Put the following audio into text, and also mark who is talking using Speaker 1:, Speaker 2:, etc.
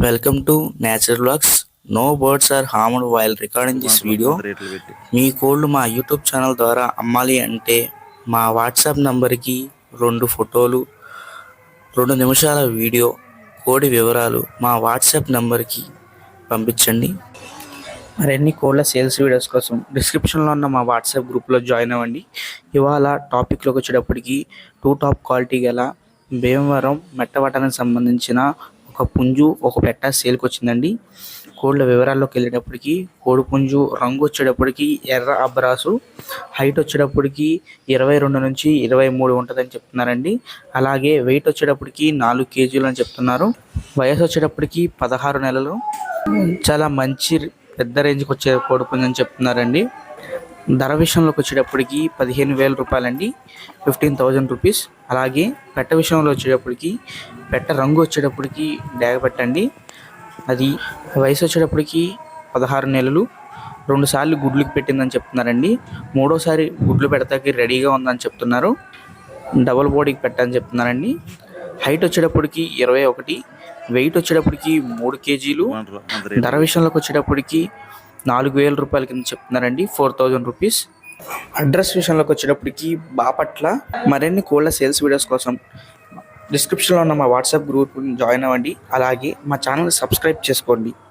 Speaker 1: Nature Vlogs. No birds are harmed while recording this video.
Speaker 2: రేట్లు పెట్టి
Speaker 1: మీ కోళ్ళు మా యూట్యూబ్ ఛానల్ ద్వారా అమ్మాలి అంటే మా వాట్సాప్ నంబర్కి రెండు ఫోటోలు రెండు నిమిషాల వీడియో కోడి వివరాలు మా వాట్సాప్ నంబర్కి పంపించండి మరిన్ని కోళ్ళ సేల్స్ వీడియోస్ కోసం డిస్క్రిప్షన్లో ఉన్న మా వాట్సాప్ గ్రూప్లో జాయిన్ అవ్వండి ఇవాళ టాపిక్లోకి వచ్చేటప్పటికి టూ టాప్ క్వాలిటీ గల భీమవరం మెట్టవటానికి సంబంధించిన ఒక పుంజు ఒక పెట్ట సేల్కి వచ్చిందండి కోళ్ళ వివరాల్లోకి వెళ్ళేటప్పటికి కోడి పుంజు రంగు వచ్చేటప్పటికి ఎర్ర అబ్రాసు హైట్ వచ్చేటప్పటికి ఇరవై రెండు నుంచి ఇరవై మూడు ఉంటుందని చెప్తున్నారండి. అలాగే వెయిట్ వచ్చేటప్పటికి నాలుగు కేజీలు అని చెప్తున్నారు. వయసు వచ్చేటప్పటికి పదహారు నెలలు. చాలా మంచి పెద్ద రేంజ్కి వచ్చే కోడి పుంజు అని చెప్తున్నారండి. ధర విషయంలోకి వచ్చేటప్పటికి పదిహేను వేల రూపాయలండి ఫిఫ్టీన్ థౌజండ్ రూపీస్ అలాగే పెట్ట విషయంలో వచ్చేటప్పటికి పెట్ట రంగు వచ్చేటప్పటికి డాగ పెట్టండి. అది వయసు వచ్చేటప్పటికి పదహారు నెలలు. రెండు సార్లు గుడ్లకు పెట్టిందని చెప్తున్నారండి. మూడోసారి గుడ్లు పెడతాకి రెడీగా ఉందని చెప్తున్నారు. డబుల్ బాడీకి పెట్టని చెప్తున్నారండి. హైట్ వచ్చేటప్పటికి ఇరవై ఒకటి వెయిట్ వచ్చేటప్పటికి మూడు కేజీలు. ధర విషయంలోకి వచ్చేటప్పటికి నాలుగు వేల రూపాయల కింద చెప్తున్నారండి ఫోర్ థౌజండ్ రూపీస్. అడ్రస్ విషయంలోకి వచ్చేటప్పటికి బాపట్ల మరిన్ని కోళ్ళ సేల్స్ వీడియోస్ కోసం డిస్క్రిప్షన్లో ఉన్న మా వాట్సాప్ గ్రూప్ జాయిన్ అవ్వండి అలాగే మా ఛానల్ సబ్స్క్రైబ్ చేసుకోండి.